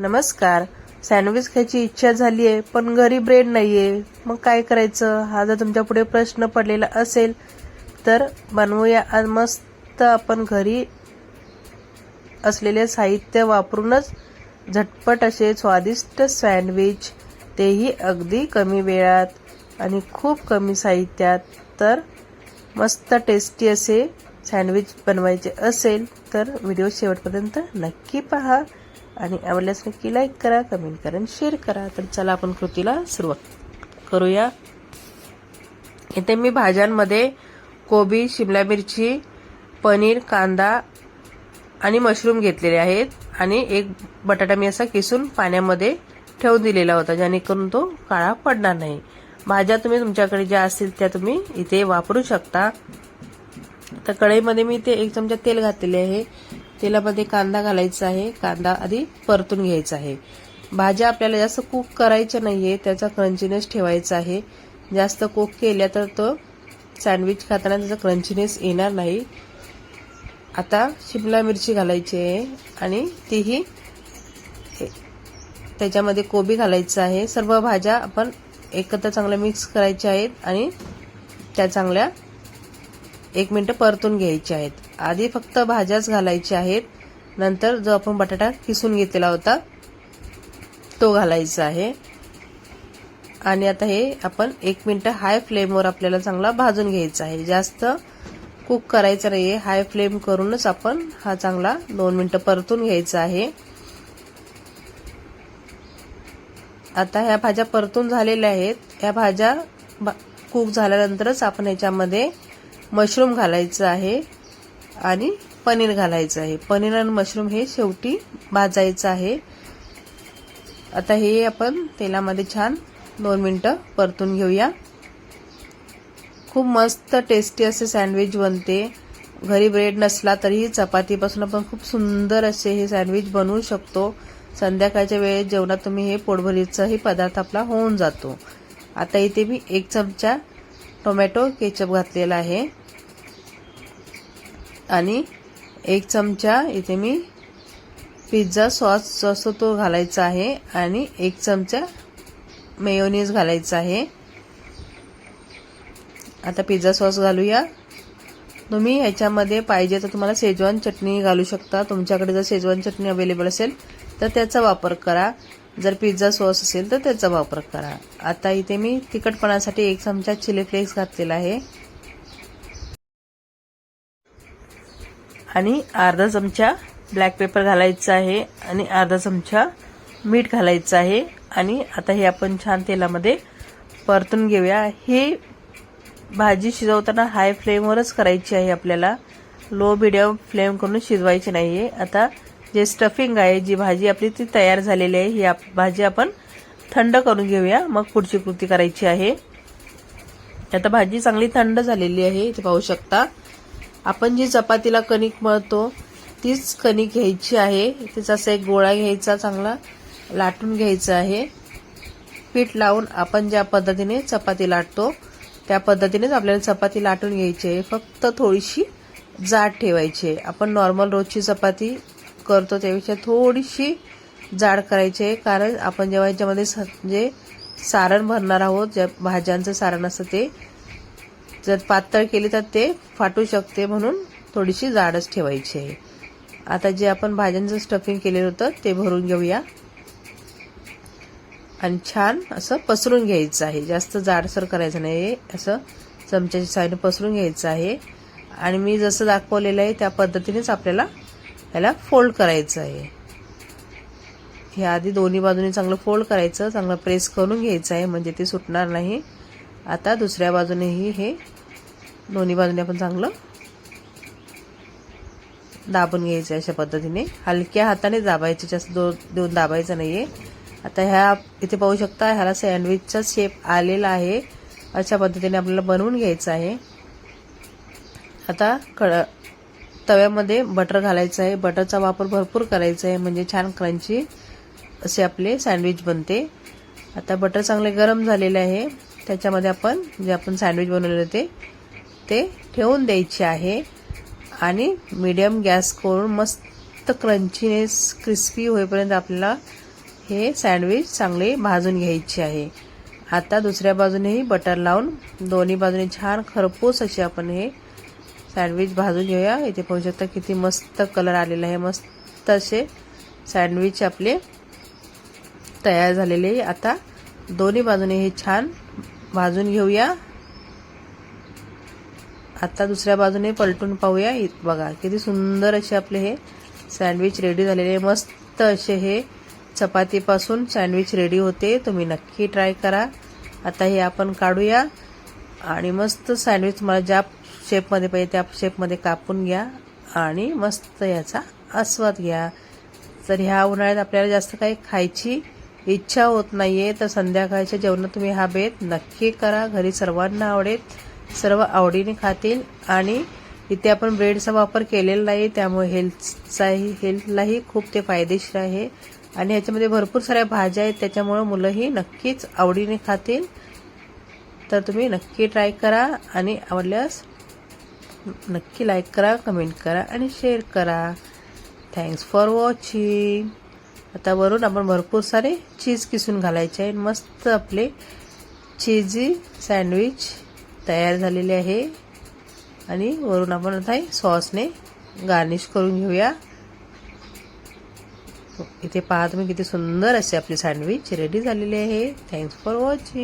नमस्कार. सँडविच खायची इच्छा झाली आहे पण घरी ब्रेड नाही आहे मग काय करायचं? हा जर तुमच्यापुढे प्रश्न पडलेला असेल तर बनवूया. आज मस्त आपण घरी असलेले साहित्य वापरूनच झटपट असे स्वादिष्ट सँडविच तेही अगदी कमी वेळात आणि खूप कमी साहित्यात. तर मस्त टेस्टी असे सँडविच बनवायचे असेल तर व्हिडिओ शेवटपर्यंत नक्की पहा. आणि आवडल्यास नक्की लाईक करा कमेंट करा आणि शेअर करा. तर चला आपण कृतीला सुरुवात करूया. इथे मी भाज्यांमध्ये कोबी शिमला मिरची पनीर कांदा आणि मशरूम घेतलेले आहेत. आणि एक बटाटा मी असा किसून पाण्यामध्ये ठेवून दिलेला होता जेणेकरून तो काळा पडणार नाही. भाज्या तुम्ही तुमच्याकडे ज्या असतील त्या तुम्ही इथे वापरू शकता. तर कढईमध्ये मी इथे एक चमचा तेल घातलेले आहे. तेलामध्ये कांदा घालायचा आहे. कांदा आधी परतून घ्यायचा आहे. भाज्या आपल्याला जास्त कुक करायच्या नाहीये. त्याचा क्रंचीनेस ठेवायचा आहे. जास्त कुक केल्या तर तो सँडविच खाताना त्याचा क्रंचीनेस येणार नाही. आता शिमला मिरची घालायची आहे. आणि तीही त्याच्यामध्ये कोबी घालायचं आहे. सर्व भाज्या आपण एकत्र चांगल्या मिक्स करायच्या आहेत. आणि त्या चांगल्या एक मिनटं परतून घ्यायची आहेत. आधी फक्त भाज्याच घालायच्या आहेत. नंतर जो आपण बटाटा किसून घेतलेला होता तो घालायचा आहे. आणि आता हे आपण एक मिनटं हाय फ्लेमवर आपल्याला चांगला भाजून घ्यायचा आहे. जास्त कुक करायचं आहे हाय फ्लेम करूनच आपण हा चांगला दोन मिनटं परतून घ्यायचा आहे. आता ह्या भाज्या परतून झालेल्या आहेत. ह्या भाज्या कुक झाल्यानंतरच आपण ह्याच्यामध्ये मशरूम घालायचं आहे आणि पनीर घालायचं आहे. पनीर आणि मशरूम हे शेवटी भाजायचं आहे. आता हे आपण तेलामध्ये छान दोन मिनटं परतून घेऊया. खूप मस्त टेस्टी असे सँडविच बनते. घरी ब्रेड नसला तरीही चपातीपासून आपण खूप सुंदर असे हे सँडविच बनवू शकतो. संध्याकाळच्या वेळेत जेवणात तुम्ही हे पोटभरीचाही पदार्थ आपला होऊन जातो. आता इथे मी एक चमचा टोमॅटो केचप घातलेला आहे. आणि एक चमचा इथे मी पिझ्झा सॉस जो असतो तो घालायचा आहे आणि एक चमचा मेयोनीज घालायचा आहे. आता पिझ्झा सॉस घालूया. तुम्ही ह्याच्यामध्ये पाहिजे तर तुम्हाला शेजवान चटणी घालू शकता. तुमच्याकडे जर शेजवान चटणी अवेलेबल असेल तर त्याचा वापर करा. जर पिझ्झा सॉस असेल तर त्याचा वापर करा. आता इथे मी तिखटपणासाठी एक चमचा चिली फ्लेक्स घातलेला आहे. आणि अर्धा चमचा ब्लॅक पेपर घालायचा आहे आणि अर्धा चमचा मीठ घालायचं आहे. आणि आता हे आपण छान तेलामध्ये परतून घेऊया. ही भाजी शिजवताना हाय फ्लेमवरच करायची आहे आपल्याला. लो मिडियम फ्लेम करून शिजवायची नाही आहे आता जे स्टफिंग आहे जी भाजी आपली ती तयार झालेली आहे ही भाजी आपण थंड करून घेऊया. मग पुढची कृती करायची आहे. आता भाजी चांगली थंड झालेली आहे. इथे पाहू शकता. आपण जी चपातीला कणिक मळतो तीच कणिक घ्यायची आहे. त्याचा असा एक गोळा घ्यायचा चांगला लाटून घ्यायचा आहे. पीठ लावून आपण ज्या पद्धतीने चपाती लाटतो त्या पद्धतीनेच आपल्याला चपाती लाटून घ्यायची आहे. फक्त थोडीशी जाड ठेवायची आहे. आपण नॉर्मल रोजची चपाती करतो त्यापेक्षा थोडीशी जाड करायची आहे. कारण आपण जेव्हा याच्यामध्ये जे सारण भरणार आहोत ज्या भाज्यांचं सारण असतं ते जर पातळ केली तर ते फाटू शकते म्हणून थोडीशी जाडच ठेवायची आहे. आता जे आपण भाज्यांचं स्टफिंग केलेलं होतं ते भरून घेऊया. आणि छान असं पसरून घ्यायचं आहे. जास्त जाडसर करायचं नाही असं चमच्याच्या साईडने पसरून घ्यायचं आहे. आणि मी जसं दाखवलेलं आहे त्या पद्धतीनेच आपल्याला याला फोल्ड करायचं आहे. हे आधी दोन्ही बाजूने चांगलं फोल्ड करायचं चांगलं प्रेस करून घ्यायचं आहे. म्हणजे ते सुटणार नाही. आता दुसऱ्या बाजूनेही हे दोन्ही बाजूने आपण चांगलं दाबून घ्यायचं अशा पद्धतीने. हलक्या हाताने दाबायचे जास्त दो देऊन दाबायचं नाहीये. आता ह्या इथे पाहू शकता ह्याला सँडविचचा शेप आलेला आहे. अशा पद्धतीने आपल्याला बनवून घ्यायचं आहे. आता कड तव्यामध्ये बटर घालायचं आहे. बटरचा वापर भरपूर करायचा आहे. म्हणजे छान क्रंची असे आपले सँडविच बनते. आता बटर चांगले गरम झालेले आहे. त्याच्यामध्ये आपण जे आपण सँडविच बनवले होते ते ठेवून द्यायचे आहे. आणि मीडियम गॅस करून मस्त क्रंचीनेस क्रिस्पी होईपर्यंत आपल्याला हे सँडविच चांगले भाजून घ्यायचे आहे. आता दुसऱ्या बाजूनेही बटर लावून दोन्ही बाजूने छान खरपूस असे आपण हे सँडविच भाजून घेऊया. इथे पाहू शकता किती मस्त कलर आलेला आहे. मस्त असे सँडविच आपले तयार झालेले आता दोन्ही बाजूने हे छान भाजून घेऊया. आता दुसऱ्या बाजूने पलटून पाहूया. बघा किती सुंदर असे आपले हे सँडविच रेडी झालेले मस्त असे हे चपातीपासून सँडविच रेडी होते. तुम्ही नक्की ट्राय करा. आता हे आपण काढूया आणि मस्त सँडविच तुम्हाला ज्या शेपमध्ये पाहिजे त्या शेपमध्ये कापून घ्या आणि मस्त याचा आस्वाद घ्या. तर ह्या उन्हाळ्यात आपल्याला जास्त काही खायची इच्छा होत नाहीये तर संध्याकाळच्या जेवणात तुम्ही हा बेत नक्की करा. घरी सर्वांना आवडेल सर्व आवडीने खातील आणि इथे आपण ब्रेडचा वापर केलेला नाही त्यामुळे हेल्थचाही हेल्थलाही खूप ते फायदेशीर आहे. आणि ह्याच्यामध्ये भरपूर साऱ्या भाज्या आहेत त्याच्यामुळं मुलंही नक्कीच आवडीने खातील. तर तुम्ही नक्की ट्राय करा आणि आवडल्यास नक्की लाईक करा कमेंट करा आणि शेअर करा. Thanks for watching. आता वरून आपण भरपूर सारे चीज किसून घालायचे आहे मस्त आपले चीजी सँडविच तयार झालेले आहे. आणि वरून आपण आता सॉसने गार्निश करून घेऊया. इथे पाहा तुम्ही किती सुंदर असे आपले सँडविच रेडी झालेले आहे. Thanks for watching